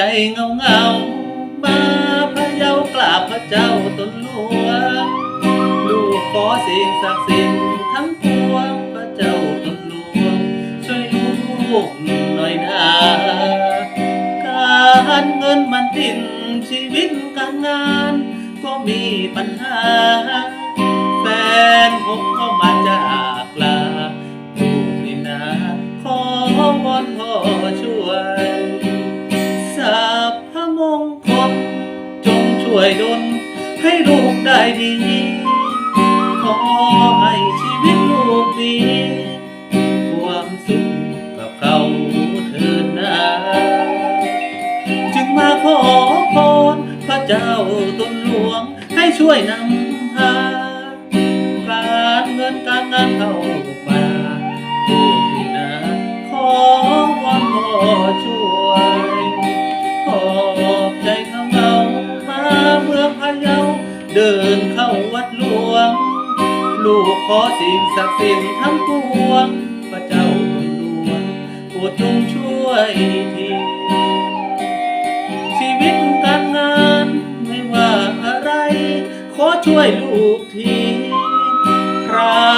ใจเงาเงามาพระเยากราบพระเจ้าตนหลวงลูกขอสิ่งศักดิ์สิทธิ์ทั้งปวงพระเจ้าตนหลวงช่วยลูกหน่อยนะการเงินมันติดชีวิตการงาน ก็มีปัญหา แฟนผมก็มาจากลาลูกนี่นะขอวอนพ่อช่วย ช่วยดลให้ลูกได้ดี ขอให้ชีวิตลูกมีความสุขกับเขาเถิดนะจึงมาขอพรพระเจ้าตนหลวงให้ช่วยนำพาการเงินการงานเข้ามา เดินเข้าวัดหลวง ลูกขอสิ่งศักดิ์สิทธิ์ทั้งปวงพระเจ้าตนหลวงโปรดจงช่วยทีชีวิตการงานไม่ว่าอะไร ขอช่วยลูกทีพระ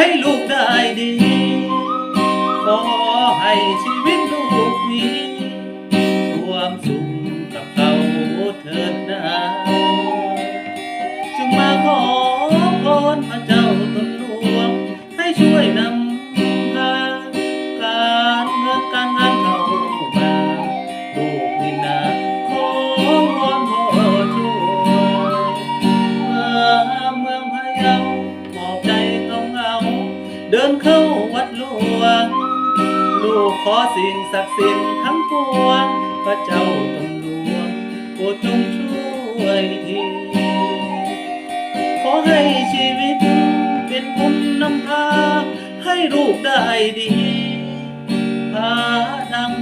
ให้ลูกได้ดี ขอให้ชีวิตลูกมี อสิ่งศักดิ์สิทธิ์ทั้งปวงพระเจ้าตนหลวงโปรดจงช่วยทีขอให้ชีวิตเป็นบุญนำพาให้ลูกได้ดีพาดัง